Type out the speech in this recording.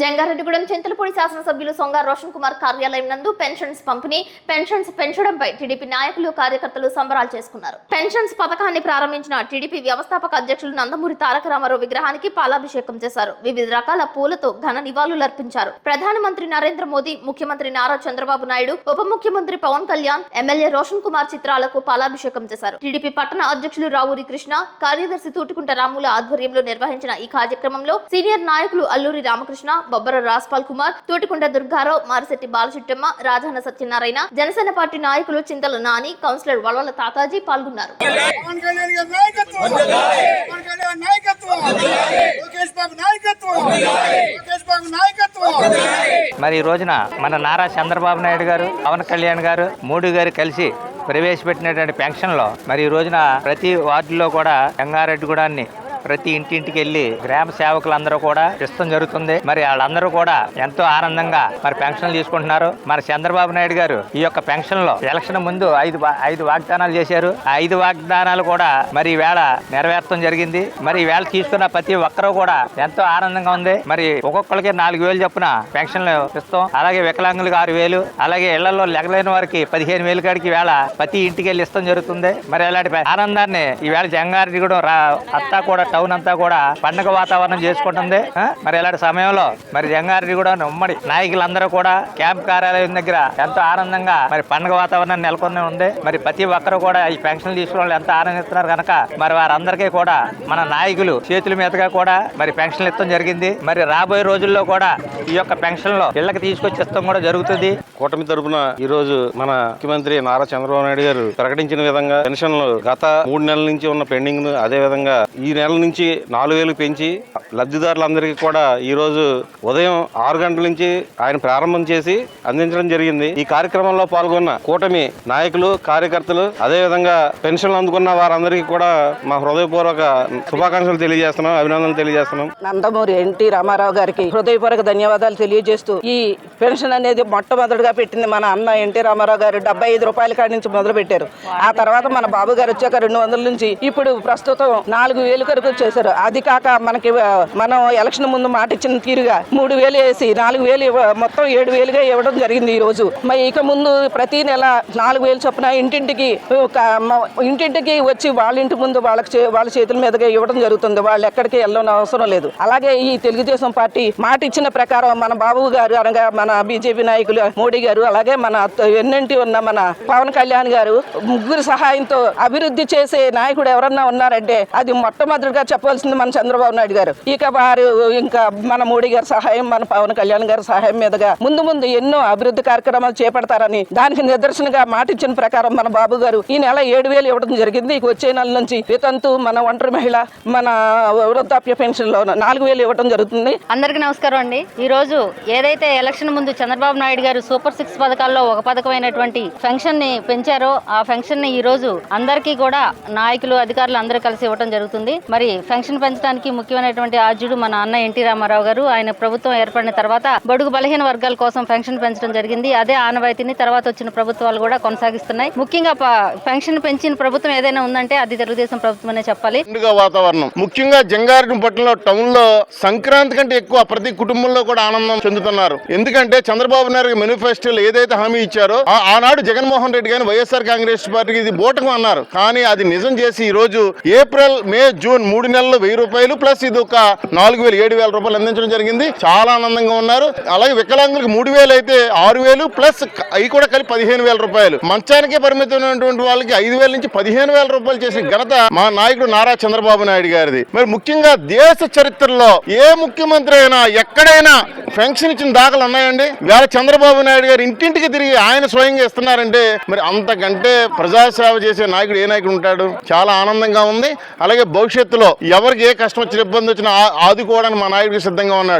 జంగారెడ్డిగూడెం చింతలపూడి శాసనసభ్యులు సొంగ రోషన్ కుమార్ కార్యాలయం నందు పెన్షన్స్ పంపిణీ పెన్షన్స్ పెంచడంపై టీడీపీ నాయకులు కార్యకర్తలు సంబరాలు చేసుకున్నారు. పెన్షన్స్ పథకాన్ని ప్రారంభించిన టీడీపీ వ్యవస్థాపక అధ్యక్షులు నందమూరి తారక రామారావు విగ్రహానికి పాలాభిషేకం చేశారు. వివిధ రకాల పూలతో ఘన నివాళులర్పించారు ప్రధానమంత్రి నరేంద్ర మోదీ ముఖ్యమంత్రి నారా చంద్రబాబు నాయుడు ఉప ముఖ్యమంత్రి పవన్ కళ్యాణ్ ఎమ్మెల్యే రోషన్ కుమార్ చిత్రాలకు పాలాభిషేకం చేశారు. టీడీపీ పట్టణ అధ్యక్షులు రావూరి కృష్ణ కార్యదర్శి తూటుకుంట రాముల ఆధ్వర్యంలో నిర్వహించిన ఈ కార్యక్రమంలో సీనియర్ నాయకులు అల్లూరి రామకృష్ణ బొబ్బర రాజ్పాల్ కుమార్ తూటికుంట దుర్గారావు మారిశెట్టి బాలచిట్టమ్మ రాజాన సత్యనారాయణ జనసేన పార్టీ నాయకులు చింతల నాని కౌన్సిలర్ వల్వల తాతాజీ పాల్గొన్నారు. పవన్ కళ్యాణ్ గారి నాయకత్వం! పవన్ కళ్యాణ్ నాయకత్వం! లోకేష్ బాబు నాయకత్వం! లోకేష్ బాబు నాయకత్వం! మరి ఈ రోజున మన నారా చంద్రబాబు నాయుడు గారు పవన్ కళ్యాణ్ గారు మోడీ గారు కలిసి ప్రవేశపెట్టినటువంటి పెన్షన్లో మరి ఈ రోజున ప్రతి వార్డులో కూడా రంగారెడ్డిగూడాన్ని ప్రతి ఇంటింటికి వెళ్ళి గ్రామ సేవకులందరూ కూడా ఇష్టం జరుగుతుంది. మరి వాళ్ళందరూ కూడా ఎంతో ఆనందంగా మరి పెన్షన్లు తీసుకుంటున్నారు. మరి చంద్రబాబు నాయుడు గారు ఈ యొక్క పెన్షన్లో ఎలక్షన్ ముందు ఐదు ఐదు వాగ్దానాలు చేశారు. ఆ ఐదు వాగ్దానాలు కూడా మరి ఈవేళ నెరవేర్చడం జరిగింది. మరి ఈవేళ తీసుకున్న ప్రతి ఒక్కరూ కూడా ఎంతో ఆనందంగా ఉంది. మరి ఒక్కొక్కరికి నాలుగు వేలు చొప్పున పెన్షన్లు ఇస్తాం. అలాగే వికలాంగులకు ఆరు వేలు అలాగే ఇళ్ళలో లెగలేని వారికి పదిహేను వేలు కాడికి వేళ ప్రతి ఇంటికి వెళ్ళి ఇస్తాం జరుగుతుంది. మరి అలాంటి ఆనందాన్ని ఈవేళ జంగారెడ్డి కూడా రా అత్తా కూడా టౌన్ అంతా కూడా పండగ వాతావరణం చేసుకుంటుంది. మరి ఇలాంటి సమయంలో మరి జంగారెడ్డి కూడా ఉమ్మడి నాయకులందరూ కూడా క్యాంప్ కార్యాలయం దగ్గర ఎంతో ఆనందంగా మరి పండగ వాతావరణం నెలకొని ఉంది. మరి ప్రతి ఒక్కరు కూడా ఈ పెన్షన్లు తీసుకోవడం ఎంత ఆనందిస్తున్నారు కనుక మరి వారందరికీ కూడా మన నాయకులు చేతుల మీదుగా కూడా మరి పెన్షన్లు ఇస్తాం జరిగింది. మరి రాబోయే రోజుల్లో కూడా ఈ యొక్క పెన్షన్లో ఇళ్ళకి తీసుకొచ్చి ఇస్తాం కూడా జరుగుతుంది. కూటమి తరపున ఈ రోజు మన ముఖ్యమంత్రి నారా చంద్రబాబు నాయుడు గారు ప్రకటించిన విధంగా పెన్షన్లు గత మూడు నెలల నుంచి ఉన్న పెండింగ్ అదే విధంగా ఈ నెల నుంచి నాలుగు వేలు పెంచి లబ్ధిదారులందరికీ కూడా ఈ రోజు ఉదయం ఆరు గంటల నుంచి ఆయన ప్రారంభం చేసి అందించడం జరిగింది. ఈ కార్యక్రమంలో పాల్గొన్న కూటమి నాయకులు కార్యకర్తలు అదే విధంగా పెన్షన్లు అందుకున్న వారందరికీ కూడా మా హృదయపూర్వక శుభాకాంక్షలు తెలియజేస్తున్నాం అభినందనలు తెలియజేస్తున్నాం. నందమూరి ఎన్టీ రామారావు గారికి హృదయపూర్వక ధన్యవాదాలు తెలియజేస్తూ ఈ పెన్షన్ అనేది మొట్టమొదటిగా పెట్టింది మన అన్న ఎన్టీ రామారావు గారు డెబ్బై ఐదు రూపాయల కాడి నుంచి మొదలు పెట్టారు. ఆ తర్వాత మన బాబు గారు వచ్చాక రెండు వందల నుంచి ఇప్పుడు ప్రస్తుతం నాలుగు వేలు వరకు చేశారు అది కాక మనకి మనం ఎలక్షన్ ముందు మాట ఇచ్చిన తీరుగా మూడు వేలు వేసి నాలుగు వేలు మొత్తం ఏడు వేలుగా ఇవ్వడం జరిగింది ఈ రోజు. మరి ఇక ముందు ప్రతి నెల నాలుగు వేలు చొప్పున ఇంటింటికి ఇంటింటికి వచ్చి వాళ్ళ ఇంటి ముందు వాళ్ళకి చే- వాళ్ళ చేతుల మీదగా ఇవ్వడం జరుగుతుంది. వాళ్ళు ఎక్కడికి వెళ్ళడం అవసరం లేదు. అలాగే ఈ తెలుగుదేశం పార్టీ మాట ఇచ్చిన ప్రకారం మన బాబు గారు అనగా మన బీజేపీ నాయకులు మోడీ గారు అలాగే మన ఎన్నంటి ఎన్నింటి ఉన్న మన పవన్ కళ్యాణ్ గారు ముగ్గురు సహాయంతో అభివృద్ధి చేసే నాయకుడు ఎవరన్నా ఉన్నారంటే అది మొట్టమొదటిగా చెప్పవలసింది మన చంద్రబాబు నాయుడు గారు. ఇక వారు ఇంకా మన మోడీ గారి సహాయం మన పవన్ కళ్యాణ్ గారి సహాయం మీదుగా ముందు ముందు ఎన్నో అభివృద్ధి కార్యక్రమాలు చేపడతారని దానికి నిదర్శనగా మాటిచ్చిన ప్రకారం మన బాబు గారు ఈ నెల ఏడు వేలు ఇవ్వడం జరిగింది. ఇక వచ్చే నెల నుంచి వితంతు మన ఒంటరి మహిళ మన వృద్ధాప్య పెన్షన్లో నాలుగు వేలు ఇవ్వడం జరుగుతుంది. అందరికీ నమస్కారం అండి. ఈ రోజు ఏదైతే ఎలక్షన్ ముందు చంద్రబాబు నాయుడు గారు సూపర్ సూపర్ సిక్స్ పథకాల్లో ఒక పథకమైనటువంటి పెన్షన్ని పెంచారో ఆ పెన్షన్ని ఈ రోజు అందరికీ కూడా నాయకులు అధికారులు అందరూ కలిసి ఇవ్వడం జరుగుతుంది. మరి ఫంక్షన్ పెంచడానికి ముఖ్యమైనటువంటి ఆద్యుడు మన అన్న ఎన్టీ రామారావు గారు. ఆయన ప్రభుత్వం ఏర్పడిన తర్వాత బడుగు బలహీన వర్గాల కోసం పెన్షన్ పెంచడం జరిగింది. అదే ఆనవాయితీని తర్వాత వచ్చిన ప్రభుత్వాలు కూడా కొనసాగిస్తున్నాయి. ముఖ్యంగా ప- పెన్షన్ పెంచిన ప్రభుత్వం ఏదైనా ఉందంటే అది తెలుగుదేశం ప్రభుత్వం అనే చెప్పాలి. వాతావరణం. ముఖ్యంగా జంగారెడ్డి పట్టణంలో టౌన్లో సంక్రాంతి కంటే ఎక్కువ ప్రతి కుటుంబంలో కూడా ఆనందం చెందుతున్నారు. ఎందుకంటే చంద్రబాబు నాయుడు మేనిఫెస్టోలో ఏదైతే హామీ ఇచ్చారో ఆనాడు జగన్మోహన్ రెడ్డి గారిని వైఎస్ఆర్ కాంగ్రెస్ పార్టీకి ఇది బోటకం అన్నారు. కానీ అది నిజం చేసి ఈ రోజు ఏప్రిల్ మే జూన్ మూడు నెలలు వెయ్యి రూపాయలు ప్లస్ ఇది ఒక నాలుగు వేలు ఏడు వేల రూపాయలు అందించడం జరిగింది. చాలా ఆనందంగా ఉన్నారు. అలాగే వికలాంగులకు మూడు వేలు అయితే ఆరు వేలు ప్లస్ అవి కూడా కలిపి పదిహేను వేల రూపాయలు. మంచానికే పరిమితమైనటువంటి వాళ్ళకి ఐదు వేల నుంచి పదిహేను వేల రూపాయలు చేసిన ఘనత మా నాయకుడు నారా చంద్రబాబు నాయుడు గారిది. మరి ముఖ్యంగా దేశ చరిత్రలో ఏ ముఖ్యమంత్రి అయినా ఎక్కడైనా పెన్షన్ ఇచ్చిన దాఖలు ఉన్నాయండి? వేళ చంద్రబాబు నాయుడు గారు ఇంటింటికి తిరిగి ఆయన స్వయంగా ఇస్తున్నారంటే మరి అంతకంటే ప్రజాసేవ చేసే నాయకుడు ఏ నాయకుడు ఉంటాడు? చాలా ఆనందంగా ఉంది. అలాగే భవిష్యత్తులో ఎవరికి ఏ కష్టం వచ్చిన ఇబ్బంది వచ్చినా ఆదుకోవడానికి మా నాయకుడికి సిద్ధంగా ఉన్నాడు.